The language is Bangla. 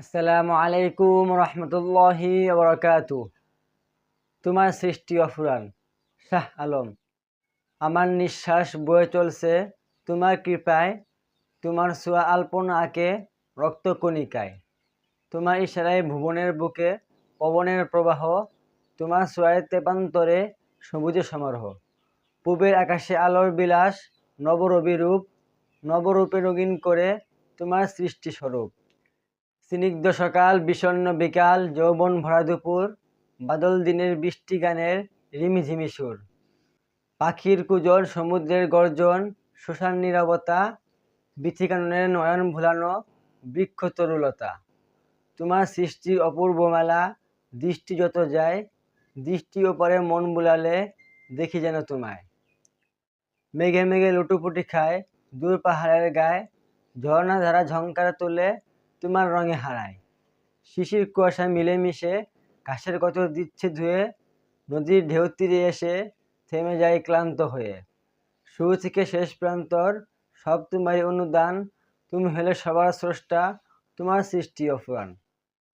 আসসালামু আলাইকুম রহমতুল্লাহি বরকাতু তোমার সৃষ্টি অফুরান, শাহ আলম। আমার নিঃশ্বাস বয়ে চলছে তোমার কৃপায়, তোমার সোয়া আলপনা আঁকে রক্তকণিকায়। তোমার ইশারায় ভুবনের বুকে, পবনের প্রবাহ, তোমার সোয়ায় তেপান্তরে সবুজে সমারোহ। পূবের আকাশে আলোর বিলাস, নবরবি রূপ, নবরূপে রঙিন করে তোমার সৃষ্টি স্বরূপ। স্নিগ্ধ সকাল, বিষণ্ণ বিকাল, যৌবন ভরা দুপুর, বাদল দিনের বৃষ্টি গানের রিমিঝিমি সুর। পাখির কুজর সমুদ্রের গর্জন, শ্মশান নিরবতা বিথিকাননের নয়ন ভুলানো বৃক্ষ তরুলতা তোমার সৃষ্টির অপূর্ব মেলা, দৃষ্টি যত যায় দৃষ্টি ওপরে মন বুলালে দেখি যেন তোমায়। মেঘে মেঘে লুটুপুটি খায়, দূর পাহাড়ের গায়ে, ঝর্ণা ধারা ঝংকার তোলে তোমার রঙে হারায়। শিশির কুয়াশা মিলেমিশে ঘাসের কত দিচ্ছে ধুয়ে, নদীর ঢেউ তীরে এসে থেমে যায় ক্লান্ত হয়ে। শুরু থেকে শেষ প্রান্তর সব তোমারই অনুদান, তুমি হলে সবার স্রষ্টা, তোমার সৃষ্টি অফুরান।